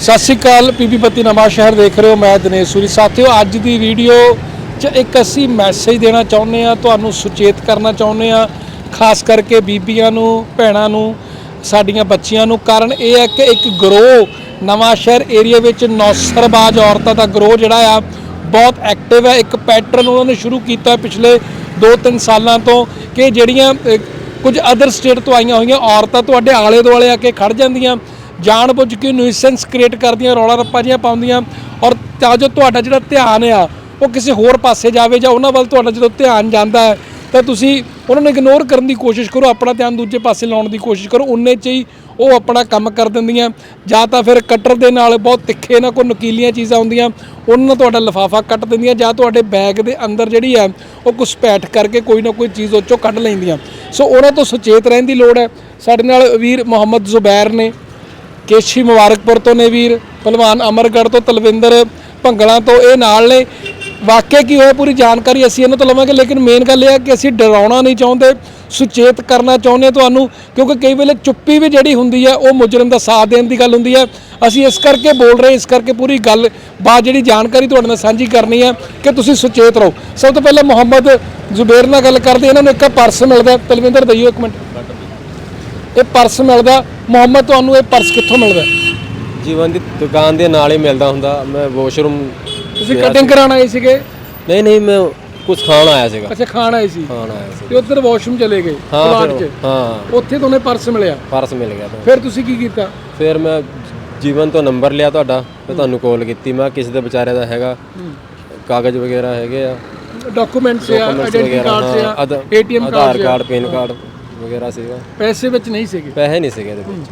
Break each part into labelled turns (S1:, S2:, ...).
S1: ਸਤਿ ਸ਼੍ਰੀ ਅਕਾਲ ਪੀਪੀ ਬੱਤੀ ਨਵਾਂ ਸ਼ਹਿਰ ਦੇਖ ਰਹੇ ਹੋ ਮੈਂ ਦਿਨੇਸ਼ ਸੂਰੀ। ਸਾਥੀਓ, ਅੱਜ ਦੀ ਵੀਡੀਓ 'ਚ ਇੱਕ ਅਸੀਂ ਮੈਸੇਜ ਦੇਣਾ ਚਾਹੁੰਦੇ ਆ ਤੁਹਾਨੂੰ ਸੁਚੇਤ ਕਰਨਾ ਚਾਹੁੰਦੇ ਆ ਖਾਸ ਕਰਕੇ ਬੀਬੀਆਂ ਨੂੰ, ਭੈਣਾਂ ਨੂੰ, ਸਾਡੀਆਂ ਬੱਚੀਆਂ ਨੂੰ। ਕਾਰਨ ਇਹ ਹੈ ਕਿ ਇੱਕ ਗਰੋਹ ਨਵਾਂ ਸ਼ਹਿਰ ਏਰੀਆ ਵਿੱਚ ਨੌਸਰਬਾਜ਼ ਔਰਤਾਂ ਦਾ ਗਰੋਹ ਜਿਹੜਾ ਆ, ਬਹੁਤ ਐਕਟਿਵ ਹੈ। ਇੱਕ ਪੈਟਰਨ ਉਹਨਾਂ ਨੇ ਸ਼ੁਰੂ ਕੀਤਾ ਪਿਛਲੇ 2-3 ਸਾਲਾਂ ਤੋਂ ਕਿ ਜਿਹੜੀਆਂ ਕੁਝ ਅਦਰ ਸਟੇਟ ਤੋਂ ਆਈਆਂ ਹੋਈਆਂ ਔਰਤਾਂ ਤੁਹਾਡੇ ਆਲੇ ਦੁਆਲੇ ਆ ਕੇ ਖੜ ਜਾਂਦੀਆਂ। ਜਾਣ ਬੁੱਝ ਕੇ ਨਿਊਸੈਂਸ ਕ੍ਰੀਏਟ ਕਰਦੀਆਂ, ਰੌਲਾ ਰੱਪਾ ਜਿਹੀਆਂ ਪਾਉਂਦੀਆਂ ਔਰ ਤਾਂ ਜੋ ਤੁਹਾਡਾ ਜਿਹੜਾ ਧਿਆਨ ਆ, ਉਹ ਕਿਸੇ ਹੋਰ ਪਾਸੇ ਜਾਵੇ ਜਾਂ ਉਹਨਾਂ ਵੱਲ ਤੁਹਾਡਾ ਜਦੋਂ ਧਿਆਨ ਜਾਂਦਾ ਹੈ, ਤਾਂ ਤੁਸੀਂ ਉਹਨਾਂ ਨੂੰ ਇਗਨੋਰ ਕਰਨ ਦੀ ਕੋਸ਼ਿਸ਼ ਕਰੋ, ਆਪਣਾ ਧਿਆਨ ਦੂਜੇ ਪਾਸੇ ਲਾਉਣ ਦੀ ਕੋਸ਼ਿਸ਼ ਕਰੋ, ਉਨੇ 'ਚ ਹੀ ਉਹ ਆਪਣਾ ਕੰਮ ਕਰ ਦਿੰਦੀਆਂ। ਜਾਂ ਤਾਂ ਫਿਰ ਕਟਰ ਦੇ ਨਾਲ ਬਹੁਤ ਤਿੱਖੇ ਇਹਨਾਂ ਕੋਲ ਨਕੀਲੀਆਂ ਚੀਜ਼ਾਂ ਹੁੰਦੀਆਂ, ਉਹਨਾਂ ਨਾਲ ਤੁਹਾਡਾ ਲਿਫਾਫਾ ਕੱਟ ਦਿੰਦੀਆਂ ਜਾਂ ਤੁਹਾਡੇ ਬੈਗ ਦੇ ਅੰਦਰ ਜਿਹੜੀ ਆ ਉਹ ਘੁਸਪੈਠ ਕਰਕੇ ਕੋਈ ਨਾ ਕੋਈ ਚੀਜ਼ ਉਹ 'ਚੋਂ ਕੱਢ ਲੈਂਦੀਆਂ। ਸੋ ਉਹਨਾਂ ਤੋਂ ਸੁਚੇਤ ਰਹਿਣ ਦੀ ਲੋੜ ਹੈ। ਸਾਡੇ ਨਾਲ ਵੀਰ ਮੁਹੰਮਦ ਜ਼ੁਬੈਰ ਨੇ। ਕੇਸ਼ੀ ਮੁਬਾਰਕਪੁਰ ਤੋਂ ਨੇ ਵੀਰ ਪਹਿਲਵਾਨ ਅਮਰਗੜ੍ਹ ਤੋਂ ਤਲਵਿੰਦਰ ਭੰਗਲਾਂ ਤੋਂ ਇਹ ਨਾਲ ਨੇ। ਵਾਕਿਆ ਕੀ ਹੋਇਆ, ਪੂਰੀ ਜਾਣਕਾਰੀ ਅਸੀਂ ਇਹਨਾਂ ਤੋਂ ਲਵਾਂਗੇ, ਲੇਕਿਨ ਮੇਨ ਗੱਲ ਇਹ ਹੈ ਕਿ ਅਸੀਂ ਡਰਾਉਣਾ ਨਹੀਂ ਚਾਹੁੰਦੇ, ਸੁਚੇਤ ਕਰਨਾ ਚਾਹੁੰਦੇ ਹਾਂ ਤੁਹਾਨੂੰ, ਕਿਉਂਕਿ ਕਈ ਵੇਲੇ ਚੁੱਪੀ ਵੀ ਜਿਹੜੀ ਹੁੰਦੀ ਹੈ, ਉਹ ਮੁਜਰਮ ਦਾ ਸਾਥ ਦੇਣ ਦੀ ਗੱਲ ਹੁੰਦੀ ਹੈ। ਅਸੀਂ ਇਸ ਕਰਕੇ ਬੋਲ ਰਹੇ, ਇਸ ਕਰਕੇ ਪੂਰੀ ਗੱਲ, ਬਾਅਦ ਜਿਹੜੀ ਜਾਣਕਾਰੀ ਤੁਹਾਡੇ ਨਾਲ ਸਾਂਝੀ ਕਰਨੀ ਹੈ, ਕਿ ਤੁਸੀਂ ਸੁਚੇਤ ਰਹੋ। ਸਭ ਤੋਂ ਪਹਿਲਾਂ ਮੁਹੰਮਦ ਜ਼ੁਬੇਰ ਨਾਲ ਗੱਲ ਕਰਦੇ ਇਹਨਾਂ ਨੂੰ ਇੱਕ ਪਰਸ ਮਿਲਦਾ ਤਲਵਿੰਦਰ, ਦਈਓ ਇੱਕ ਮਿੰਟ। ਇਹ ਪਰਸ ਮਿਲਦਾ। ਮੁਹੰਮਦ ਤੁਹਾਨੂੰ ਇਹ ਪਰਸ ਕਿੱਥੋਂ ਮਿਲਦਾ?
S2: ਜੀਵਨ ਦੀ ਦੁਕਾਨ ਦੇ ਨਾਲ ਹੀ ਮਿਲਦਾ ਹੁੰਦਾ। ਮੈਂ ਵਾਸ਼ਰੂਮ
S1: ਤੁਸੀਂ ਕਟਿੰਗ ਕਰਾਉਣ ਆਏ ਸੀਗੇ?
S2: ਨਹੀਂ ਨਹੀਂ ਮੈਂ ਕੁਝ ਖਾਣ ਆਇਆ ਸੀਗਾ।
S1: ਅੱਛਾ ਖਾਣ ਆਏ ਸੀ।
S2: ਖਾਣ ਆਇਆ ਸੀ।
S1: ਤੇ ਉੱਧਰ ਵਾਸ਼ਰੂਮ ਚਲੇ ਗਏ
S2: ਹਾਂ
S1: ਪਲਾਟ
S2: ਫਿਰ
S1: 'ਚ?
S2: ਹਾਂ।
S1: ਉੱਥੇ ਤੁਹਾਨੂੰ ਪਰਸ ਮਿਲਿਆ?
S2: ਪਰਸ ਮਿਲ ਗਿਆ ਤਾਂ
S1: ਫਿਰ ਤੁਸੀਂ ਕੀ ਕੀਤਾ?
S2: ਫਿਰ ਮੈਂ ਜੀਵਨ ਤੋਂ ਨੰਬਰ ਲਿਆ ਤੁਹਾਡਾ ਤੇ ਤੁਹਾਨੂੰ ਕਾਲ ਕੀਤੀ। ਮੈਂ ਕਿਹਾ ਕਿਸੇ ਦੇ ਵਿਚਾਰੇ ਦਾ ਹੈਗਾ। ਕਾਗਜ਼ ਵਗੈਰਾ ਹੈਗੇ ਆ।
S1: ਡਾਕੂਮੈਂਟਸ ਆ ਆਇਡੈਂਟੀ
S2: ਵਗੈਰਾ,
S1: ਕਾਰਡ
S2: ਹਾਂ,
S1: ਆ
S2: ਆਧਾ-
S1: ATM
S2: Aadhaar
S1: card
S2: card PAN card ਵਗੈਰਾ ਸੀਗਾ।
S1: ਪੈਸੇ ਵਿੱਚ ਨਹੀਂ ਸੀਗੇ?
S2: ਪੈਸੇ ਨਹੀਂ ਸੀਗੇ ਇਹਦੇ ਵਿੱਚ।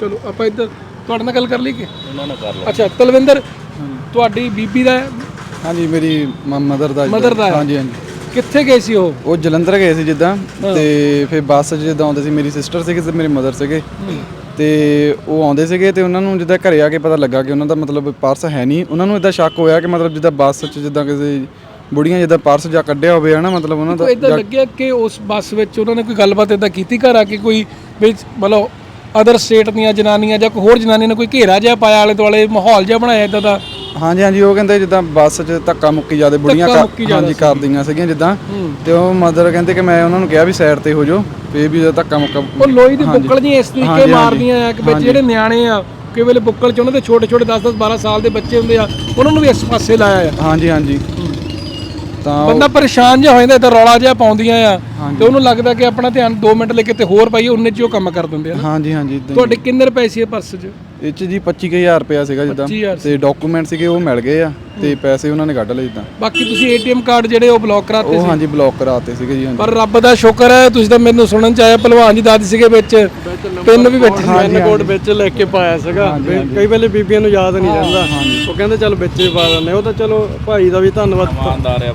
S1: ਚਲੋ ਆਪਾਂ ਇੱਧਰ ਤੁਹਾਡੇ ਨਾਲ ਗੱਲ ਕਰ ਲਈ ਕਿ
S2: ਉਹਨਾਂ ਨੇ ਕਰ ਲਿਆ
S1: ਅੱਛਾ ਤਲਵਿੰਦਰ ਤੁਹਾਡੀ ਬੀਬੀ ਦਾ
S3: ਹਾਂਜੀ ਮੇਰੀ ਮਦਰ ਦਾ
S1: ਮਦਰ ਦਾ ਹੈ?
S3: ਹਾਂਜੀ ਹਾਂਜੀ।
S1: ਕਿੱਥੇ ਗਏ ਸੀ ਉਹ?
S3: ਉਹ ਜਲੰਧਰ ਗਏ ਸੀ ਜਿੱਦਾਂ ਤੇ ਫਿਰ ਬੱਸ 'ਚ ਜਿੱਦਾਂ ਆਉਂਦੇ ਸੀ ਮੇਰੀ ਸਿਸਟਰ ਸੀਗੀ ਤੇ ਮੇਰੀ ਮਦਰ ਸੀਗੇ। ਤੇ ਉਹ ਆਉਂਦੇ ਸੀਗੇ ਤੇ ਉਹਨਾਂ ਨੂੰ ਜਿੱਦਾਂ ਘਰੇ ਆ ਕੇ ਪਤਾ ਲੱਗਾ ਕਿ ਉਹਨਾਂ ਦਾ ਮਤਲਬ ਪਰਸ ਹੈ ਨਹੀਂ। ਉਹਨਾਂ ਨੂੰ ਇਦਾਂ ਸ਼ੱਕ ਹੋਇਆ ਕਿ ਮਤਲਬ ਜਿੱਦਾਂ ਬੱਸ 'ਚ ਜਿੱਦਾਂ ਕਿਸੇ ਬੁੜੀਆਂ ਜਿੱਦਾਂ ਪਰਸ ਜਾਂ ਕੱਢਿਆ ਹੋਵੇ ਹਨਾ ਮਤਲਬ ਉਹਨਾਂ ਦਾ
S1: ਕੋਈ ਇਦਾਂ ਲੱਗਿਆ ਕਿ ਉਸ ਬੱਸ ਵਿੱਚ ਉਹਨਾਂ ਨੇ ਕੋਈ ਗੱਲਬਾਤ ਇਦਾਂ ਕੀਤੀ ਘਰ ਆ ਕੇ ਕੋਈ ਵਿੱਚ ਮਤਲਬ ਅਦਰ ਸਟੇਟ ਦੀਆਂ ਜਨਾਨੀਆਂ ਜਾਂ ਕੋਈ ਹੋਰ ਜਨਾਨੀ ਨੇ ਕੋਈ ਘੇਰਾ ਜਿਹਾ ਪਾਇਆ ਆਲੇ ਦੁਆਲੇ ਮਾਹੌਲ ਜਿਹਾ ਬਣਾਇਆ ਇਦਾਂ ਦਾ?
S3: ਹਾਂਜੀ ਹਾਂਜੀ ਉਹ ਕਹਿੰਦੇ ਜਿੱਦਾਂ ਬੱਸ 'ਚ ਧੱਕਾ ਮੁੱਕੀ ਜਾਂਦੇ ਬੁੜੀਆਂ
S1: ਧੱਕਾ
S3: ਕਰ-
S1: ਮੁੱਕੀ ਜ਼ਿਆਦਾ
S3: ਹਾਂਜੀ ਕਰਦੀਆਂ ਸੀਗੀਆਂ ਜਿੱਦਾਂ। ਤੇ ਉਹ ਮਦਰ ਕਹਿੰਦੇ ਕਿ ਮੈਂ ਉਹਨਾਂ ਨੂੰ ਕਿਹਾ ਵੀ ਸਾਈਡ ਤੇ ਹੋ ਜਾਓ ਫੇਰ ਵੀ ਜਦੋਂ ਧੱਕਾ ਮੁੱਕਾ
S1: ਉਹ ਲੋਹੀ ਦੀ ਬੁੱਕਲ ਜੀ ਇਸ ਤਰੀਕੇ
S3: ਹਾਂਜੀ,
S1: ਮਾਰਦੀਆਂ ਆ ਕਿ ਵਿੱਚ ਜਿਹੜੇ ਨਿਆਣੇ ਆ ਕਈ ਵੇਲੇ ਬੁੱਕਲ ਚ ਉਹਨਾਂ ਦੇ ਛੋਟੇ ਛੋਟੇ 10 10 12 ਸਾਲ ਦੇ ਬੱਚੇ ਹੁੰਦੇ ਆ ਉਹਨਾਂ ਨੂੰ ਵੀ ਇਸ ਪਾਸੇ ਲਾਇਆ ਆ।
S3: ਹਾਂਜੀ ਹਾਂਜੀ। ਤਾਂ ਉਹ-
S1: ਬੰਦਾ ਪਰੇਸ਼ਾਨ ਜਿਹਾ ਹੋ ਜਾਂਦਾ ਤੇ ਰੌਲਾ ਜਿਹਾ ਪਾਉਂਦੀਆਂ ਆ। ਤੇ ਉਹਨੂੰ ਲੱਗਦਾ ਕਿ ਆਪਣਾ ਧਿਆਨ 2 ਮਿੰਟ ਲੈ ਕੇ ਤੇ ਹੋਰ ਪਾਈਏ ਉਹਨੇ ਚ ਹੀ ਉਹ ਕੰਮ ਕਰ ਦਿੰਦੇ ਆ ਨਾ।
S3: ਹਾਂਜੀ ਹਾਂਜੀ ਹੀ।
S1: ਤੁਹਾਡੇ ਕਿੰਨੇ ਰੁਪਏ ਸੀ ਇਹ ਪਰਸ 'ਚ?
S3: ਇਹ ਚ ਜੀ 25000 ਰੁਪਇਆ ਸੀਗਾ ਜਿੱਦਾਂ।
S1: 25,000
S3: ਤੇ ਡਾਕੂਮੈਂਟ ਸੀਗੇ ਉਹ ਮਿਲ ਗਏ ਆ ਤੇ ਪੈਸੇ ਉਹਨਾਂ ਨੇ ਕੱਢ ਲਏ ਜਿੱਦਾਂ।
S1: ਬਾਕੀ ਤੁਸੀਂ ਏਟੀਐਮ ਕਾਰਡ ਜਿਹੜੇ ਉਹ ਬਲੌਕ ਕਰਾਤੇ
S3: ਉਹ
S1: ਸੀ।
S3: ਹਾਂਜੀ ਬਲੌਕ ਕਰਾਤੇ ਸੀਗੇ ਜੀ ਹਾਂਜੀ।
S1: ਪਰ ਰੱਬ ਦਾ ਸ਼ੁਕਰ ਹੈ ਤੁਸੀਂ ਤਾਂ ਮੈਨੂੰ ਸੁਣਨ ਚ ਆਇਆ ਭਲਵਾਨ ਜੀ ਦਾਦੀ ਸੀਗੇ ਵਿੱਚ। ਪਿੰਨ ਵੀ ਵਿੱਚ
S4: ਪਿੰਨ ਕੋਡ ਵਿੱਚ ਲੈ ਕੇ ਪਾਇਆ ਸੀਗਾ। ਵੀ ਕਈ ਵੇਲੇ ਬੀਬੀਆਂ ਨੂੰ ਯਾਦ ਨਹੀਂ ਰਹਿੰਦਾ। ਉਹ ਕਹਿੰਦੇ ਚੱਲ ਵਿੱਚ ਹੀ ਪਾ ਦਿੰਦੇ ਉਹ ਤਾਂ ਚਲੋ ਭਾਈ ਦਾ ਵੀ ਧੰਨਵਾਦ।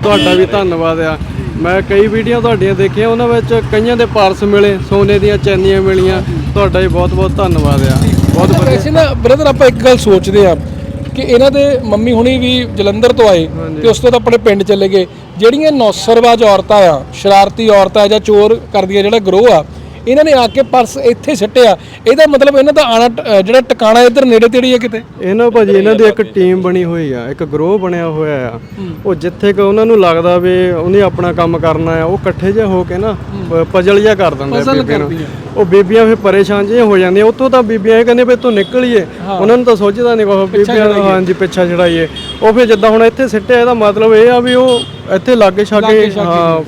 S4: ਤੁਹਾਡਾ ਵੀ ਧੰਨਵਾਦ ਆ। ਮੈਂ ਕਈ ਵੀਡੀਓ ਤੁਹਾਡੀਆਂ ਦੇਖੀਆਂ ਉਹਨਾਂ ਵਿੱਚ ਕਈਆਂ ਦੇ ਪਰਸ ਮਿਲੇ ਸੋਨੇ ਦੀਆਂ ਚੈਨੀਆਂ ਮਿਲੀਆਂ। ਤੁਹਾਡਾ ਵੀ ਬਹੁਤ ਬਹੁਤ ਧੰਨਵਾਦ ਆ। ਬਹੁਤ
S1: ਬਹੁਤ ਵੈਸੇ ਨਾ ਬ੍ਰਦਰ ਆਪਾਂ ਇੱਕ ਗੱਲ ਸੋਚਦੇ ਆ ਕਿ ਇਹਨਾਂ ਦੇ ਮੰਮੀ ਹੁਣੀ ਵੀ ਜਲੰਧਰ ਤੋਂ ਆਏ ਤੇ ਉਸ ਤੋਂ ਤਾਂ ਆਪਣੇ ਪਿੰਡ ਚਲੇ ਗਏ। ਜਿਹੜੀਆਂ ਨੌਸਰਵਾਜ ਔਰਤਾਂ ਆ ਸ਼ਰਾਰਤੀ ਔਰਤਾਂ ਜਾਂ ਚੋਰ ਕਰਦੀਆਂ ਜਿਹੜਾ ਗਰੋਹ ਆ ਇਹਨਾਂ ਨੇ ਆ ਕੇ ਪਰਸ ਇੱਥੇ ਸਿੱਟਿਆ। ਇਹਦਾ ਮਤਲਬ ਇਹਨਾਂ ਦਾ ਆਣਾ ਜਿਹੜਾ ਟਿਕਾਣਾ ਇੱਧਰ ਨੇੜੇ ਤੇੜੇ ਹੀ ਕਿਤੇ?
S4: ਇਹਨਾਂ ਭਾਜੀ ਇਹਨਾਂ ਦੀ ਇੱਕ ਟੀਮ ਬਣੀ ਹੋਈ ਆ ਇੱਕ ਗਰੋਹ ਬਣਿਆ ਹੋਇਆ ਆ। ਉਹ ਜਿੱਥੇ ਕਿ ਉਹਨਾਂ ਨੂੰ ਲੱਗਦਾ ਵੀ ਉਹਨੇ ਆਪਣਾ ਕੰਮ ਕਰਨਾ ਆ ਉਹ ਇਕੱਠੇ ਜਿਹਾ ਹੋ ਕੇ ਨਾ ਪਜਲ ਜਿਹਾ ਕਰ ਦਿੰਦੇ ਆ ਬੀਬੀਆਂ ਨੂੰ। ਉਹ ਬੀਬੀਆਂ ਫਿਰ ਪਰੇਸ਼ਾਨ ਜਿਹੀਆਂ ਹੋ ਜਾਂਦੀਆਂ। ਉੱਥੋਂ ਤਾਂ ਬੀਬੀਆਂ ਇਹ ਕਹਿੰਦੇ ਵੀ ਤੂੰ ਨਿਕਲੀਏ ਉਹਨਾਂ ਨੂੰ ਤਾਂ ਸੋਚਦਾ ਨਹੀਂ ਕੋਈ ਬੀਬੀਆਂ ਨੂੰ ਹਾਂਜੀ ਪਿੱਛਾ ਛੜਾਈਏ ਉਹ ਫਿਰ ਜਿੱਦਾਂ ਹੁਣ ਇੱਥੇ ਸਿੱਟਿਆ ਇਹਦਾ ਮਤਲਬ ਇਹ ਆ ਵੀ ਉਹ ਇੱਥੇ ਲਾਗੇ ਛਾਗੇ ਹਾਂ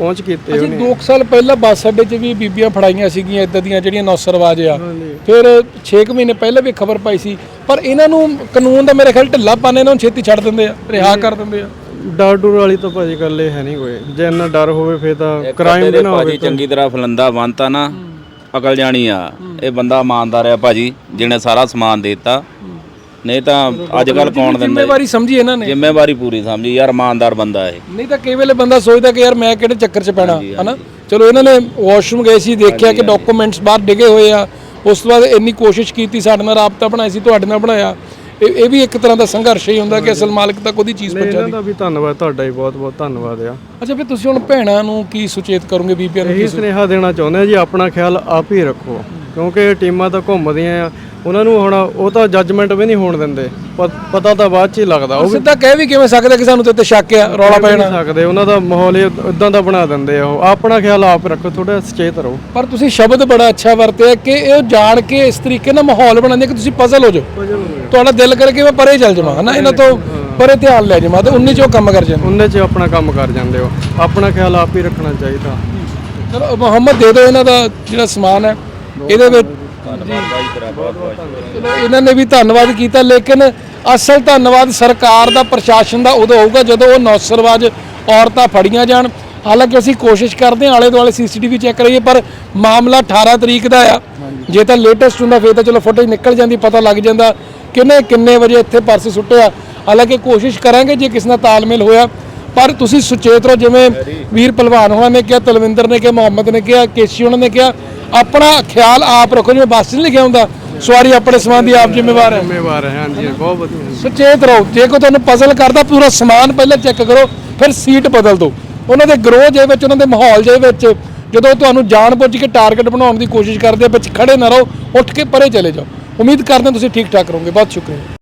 S4: ਪਹੁੰਚ ਕੀਤੇ
S1: ਅਸੀਂ
S4: ਉਹਨੇ
S1: 2 ਸਾਲ ਪਹਿਲਾਂ ਬੱਸ ਅੱਡੇ 'ਚ ਵੀ ਬੀਬੀਆਂ ਫੜਾਈਆਂ ਸੀਗੀਆਂ ਇਦਾਂ ਦੀਆਂ ਜਿਹੜੀਆਂ ਨੌਸਰਵਾਜ ਆ। ਫਿਰ 6 ਮਹੀਨੇ ਪਹਿਲਾਂ ਵੀ ਖਬਰ ਪਾਈ ਸੀ। ਪਰ ਇਹਨਾਂ ਨੂੰ ਕਾਨੂੰਨ ਦਾ ਮੇਰੇ ਖਿਆਲ ਢਿੱਲਾ ਪਾਣੇ ਇਹਨਾਂ ਨੂੰ ਛੇਤੀ ਛੱਡ ਦਿੰਦੇ ਆ ਰਿਹਾ ਕਰ ਦਿੰਦੇ ਆ।
S4: ਡਰ ਡਰ ਵਾਲੀ ਤਾਂ ਭਾਜੀ ਗੱਲ ਇਹ ਹੈ ਨਹੀਂ ਕੋਈ। ਜੇ ਇੰਨਾ ਡਰ ਹੋਵੇ ਫਿਰ ਤਾਂ ਕ੍ਰਾਈਮ ਵੀ ਨਾ ਹੋਵੇ
S5: ਭਾਜੀ ਚੰਗੀ ਤਰ੍ਹਾਂ ਫਲੰਦਾ ਬੰਨਤਾ ਨਾ ਅਕਲ ਜਾਣੀ ਆ। ਇਹ ਬੰਦਾ ਇਮਾਨਦਾਰ ਆ ਭਾਜੀ ਜਿਹਨੇ ਸਾਰਾ ਸਮਾਨ ਦੇਤਾ। ਨਹੀਂ ਤਾਂ ਅੱਜ ਕੱਲ ਕੌਣ ਦਿੰਦਾ
S1: ਜ਼ਿੰਮੇਵਾਰੀ ਸਮਝੀ ਇਹਨਾਂ ਨੇ।
S5: ਜ਼ਿੰਮੇਵਾਰੀ ਪੂਰੀ ਸਮਝੀ ਯਾਰ ਇਮਾਨਦਾਰ ਬੰਦਾ ਇਹ।
S1: ਨਹੀਂ ਤਾਂ ਕਈ ਵੇਲੇ ਬੰਦਾ ਸੋਚਦਾ ਕਿ ਯਾਰ ਮੈਂ ਕਿਹੜੇ ਚੱਕਰ 'ਚ ਪੈਣਾ ਹਨਾ? ਚਲੋ ਇਹਨਾਂ ਨੇ ਵਾਸ਼ਰੂਮ ਗਏ ਸੀ ਦੇਖਿਆ ਕਿ ਡਾਕੂਮੈਂਟਸ ਬਾਹਰ ਡਿੱਗੇ ਹੋਏ ਆ। ਉਸ ਤੋਂ ਬਾਅਦ ਇੰਨੀ ਕੋਸ਼ਿਸ਼ ਕੀਤੀ ਸਾਡੇ ਨਾਲ ਰਾਬਤਾ ਬਣਾਇਆ ਸੀ ਤੁਹਾਡੇ ਨਾਲ ਬਣਾਇਆ। ਇਹ ਇਹ ਵੀ ਇੱਕ ਤਰ੍ਹਾਂ ਦਾ ਸੰਘਰਸ਼ ਹੀ ਹੁੰਦਾ ਕਿ ਅਸਲ ਮਾਲਕ ਤੱਕ ਉਹਦੀ ਚੀਜ਼ ਪਹੁੰਚਾ
S4: ਇਹਨਾਂ ਦਾ ਵੀ ਧੰਨਵਾਦ ਤੁਹਾਡਾ ਵੀ ਬਹੁਤ ਬਹੁਤ ਧੰਨਵਾਦ ਆ।
S1: ਅੱਛਾ ਫਿਰ ਤੁਸੀਂ ਹੁਣ ਭੈਣਾਂ ਨੂੰ ਕੀ ਸੁਚੇਤ ਕਰੋਗੇ ਬੀਬੀਆਂ ਨੂੰ
S4: ਇਹੀ ਸੁਨੇਹਾ ਦੇਣਾ ਚਾਹੁੰਦੇ ਆ ਜੀ ਆਪਣਾ ਖਿਆਲ ਆਪ ਹੀ ਰੱਖੋ। ਕਿਉਂਕਿ ਇਹ ਟੀਮਾਂ ਤਾਂ ਘੁੰਮਦੀਆਂ ਆ ਉਹਨਾਂ ਨੂੰ ਹੁਣ ਉਹ ਤਾਂ ਜੱਜਮੈਂਟ ਵੀ ਨਹੀਂ ਹੋਣ ਦਿੰਦੇ। ਪ- ਪਤਾ ਤਾਂ ਬਾਅਦ ਚ ਹੀ ਲੱਗਦਾ ਉਹ ਵੀ
S1: ਸਿੱਧਾ ਕਹਿ ਵੀ ਕਿਵੇਂ ਸਕਦੇ ਕਿ ਸਾਨੂੰ ਤੇ ਉੱਤੇ ਸ਼ੱਕ ਆ ਰੌਲਾ ਪੈ
S4: ਨਹੀਂ ਸਕਦੇ ਉਹਨਾਂ ਦਾ ਮਾਹੌਲ ਇਦਾਂ ਦਾ ਬਣਾ ਦਿੰਦੇ ਆ ਉਹ। ਆਪਣਾ ਖਿਆਲ ਆਪ ਰੱਖੋ ਥੋੜਾ ਸੁਚੇਤ ਰਹੋ।
S1: ਪਰ ਤੁਸੀਂ ਸ਼ਬਦ ਬੜਾ ਅੱਛਾ ਵਰਤਿਆ ਕਿ ਇਹ ਜਾਣ ਕੇ ਇਸ ਤਰੀਕੇ ਨਾਲ ਮਾਹੌਲ ਬਣਾਉਂਦੇ ਕਿ ਤੁਸੀਂ ਪਜ਼ਲ ਹੋ ਜਾਓ। ਤੁਹਾਡਾ ਦਿਲ ਕਰੇ ਕਿ ਮੈਂ ਪਰੇ ਚੱਲ ਜਾਵਾਂ ਹਨਾ? ਇਹਨਾਂ ਤੋਂ ਪਰੇ ਧਿਆਨ ਲੈ ਜਾਵਾਂ ਤੇ 19 ਚੋਂ ਕੰਮ ਕਰ ਜਾਂਦੇ।
S4: ਉਹਨੇ 'ਚ ਆਪਣਾ ਕੰਮ ਕਰ ਜਾਂਦੇ ਹੋ ਆਪਣਾ ਖਿਆਲ ਆਪ ਹੀ ਰੱਖਣਾ ਚਾਹੀਦਾ।
S1: ਚਲੋ ਮੁਹੰਮਦ ਦੇ ਦਿਓ ਇਹਨਾਂ ਦਾ ਜਿਹੜਾ ਸਮਾਨ ਹੈ। ਇਹਦੇ ਵਿੱਚ ਚਲੋ ਇਹਨਾਂ ਨੇ ਵੀ ਧੰਨਵਾਦ ਕੀਤਾ ਲੇਕਿਨ ਅਸਲ ਧੰਨਵਾਦ ਸਰਕਾਰ ਦਾ ਪ੍ਰਸ਼ਾਸਨ ਦਾ ਉਦੋਂ ਹੋਊਗਾ ਜਦੋਂ ਉਹ ਨੌਸਰਵਾਜ ਔਰਤਾਂ ਫੜੀਆਂ ਜਾਣ। ਹਾਲਾਂਕਿ ਅਸੀਂ ਕੋਸ਼ਿਸ਼ ਕਰਦੇ ਹਾਂ ਆਲੇ ਦੁਆਲੇ ਸੀਸੀਟੀਵੀ ਚੈੱਕ ਕਰੀਏ ਪਰ ਮਾਮਲਾ 18 ਤਰੀਕ ਦਾ ਆ। ਜੇ ਤਾਂ ਲੇਟੈਸਟ ਹੁੰਦਾ ਫੇਰ ਤਾਂ ਚਲੋ ਫੁਟੇਜ ਨਿਕਲ ਜਾਂਦੀ ਪਤਾ ਲੱਗ ਜਾਂਦਾ ਕਿੰਨੇ ਕਿੰਨੇ ਵਜੇ ਇੱਥੇ ਪਰਸ ਸੁੱਟਿਆ। ਹਾਲਾਂਕਿ ਕੋਸ਼ਿਸ਼ ਕਰਾਂਗੇ ਜੇ ਕਿਸੇ ਨਾਲ ਤਾਲਮੇਲ ਹੋਇਆ ਪਰ ਤੁਸੀਂ ਸੁਚੇਤ ਰਹੋ ਜਿਵੇਂ ਵੀਰ ਪਹਿਲਵਾਨ ਹੋਣਾ ਨੇ ਕਿਹਾ ਤਲਵਿੰਦਰ ਨੇ ਕਿਹਾ ਮੁਹੰਮਦ ਨੇ ਕਿਹਾ ਕੇਸ਼ੀ ਉਹਨਾਂ ਨੇ ਕਿਹਾ ਆਪਣਾ ਖਿਆਲ ਆਪ ਰੱਖੋ ਜਿਵੇਂ ਬੱਸ 'ਚ ਲਿਖਿਆ ਹੁੰਦਾ ਸਵਾਰੀ ਆਪਣੇ ਸਮਾਨ ਦੀ ਆਪ ਜ਼ਿੰਮੇਵਾਰ ਹੈ।
S4: ਜ਼ਿੰਮੇਵਾਰ ਹੈ ਹਾਂਜੀ ਬਹੁਤ ਵਧੀਆ।
S1: ਸੁਚੇਤ ਰਹੋ ਜੇ ਕੋਈ ਤੁਹਾਨੂੰ ਪਜ਼ਲ ਕਰਦਾ ਪੂਰਾ ਸਮਾਨ ਪਹਿਲਾਂ ਚੈੱਕ ਕਰੋ ਫਿਰ ਸੀਟ ਬਦਲ ਦਿਓ। ਉਹਨਾਂ ਦੇ ਗਰੋਹ ਜੇ ਵਿੱਚ ਉਹਨਾਂ ਦੇ ਮਾਹੌਲ ਜੇ ਵਿੱਚ ਜਦੋਂ ਤੁਹਾਨੂੰ ਜਾਣਬੁੱਝ ਕੇ ਟਾਰਗੇਟ ਬਣਾਉਣ ਦੀ ਕੋਸ਼ਿਸ਼ ਕਰਦੇ ਵਿੱਚ ਖੜੇ ਨਾ ਰਹੋ ਉੱਠ ਕੇ ਪਰੇ ਚਲੇ ਜਾਓ। ਉਮੀਦ ਕਰਦੇ ਹਾਂ ਤੁਸੀਂ ਠੀਕ ਠਾਕ ਰਹੋਗੇ। ਬਹੁਤ ਸ਼ੁਕਰੀਆ।